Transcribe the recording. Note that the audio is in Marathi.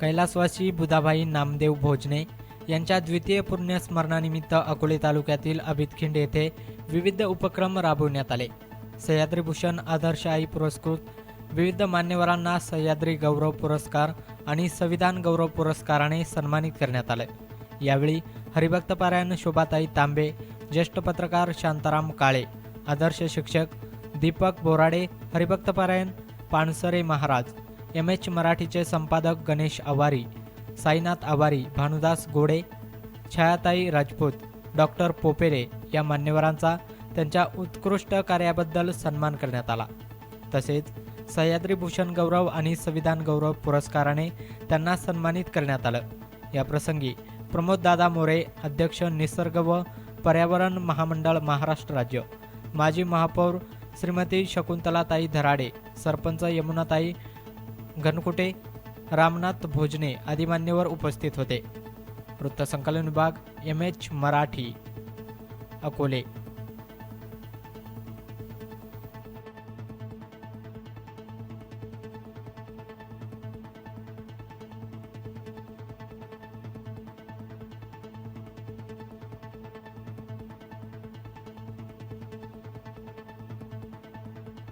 कैलासवासी बुधाबाई नामदेव भोजने यांच्या द्वितीय पुण्यस्मरणानिमित्त अकोले तालुक्यातील अभितखिंड येथे विविध उपक्रम राबवण्यात आले. सह्याद्री भूषण आदर्श आई पुरस्कृत विविध मान्यवरांना सह्याद्री गौरव पुरस्कार आणि संविधान गौरव पुरस्काराने सन्मानित करण्यात आले. यावेळी हरिभक्तपारायण शोभाताई तांबे ज्येष्ठ पत्रकार शांताराम काळे आदर्श शिक्षक दीपक बोराडे हरिभक्तपारायण पानसरे महाराज एम एच मराठीचे संपादक गणेश आवारी साईनाथ आवारी भानुदास गोडे छायाताई राजपूत डॉक्टर पोपेरे या मान्यवरांचा त्यांच्या उत्कृष्ट कार्याबद्दल सन्मान करण्यात आला. तसेच सह्याद्री भूषण गौरव आणि संविधान गौरव पुरस्काराने त्यांना सन्मानित करण्यात आलं. या प्रसंगी प्रमोददादा मोरे अध्यक्ष निसर्ग व पर्यावरण महामंडळ महाराष्ट्र राज्य माजी महापौर श्रीमती शकुंतलाताई धराडे सरपंच यमुनाताई घनकुटे रामनाथ भोजने आदी मान्यवर उपस्थित होते. वृत्तसंकलन विभाग एम एच मराठी अकोले.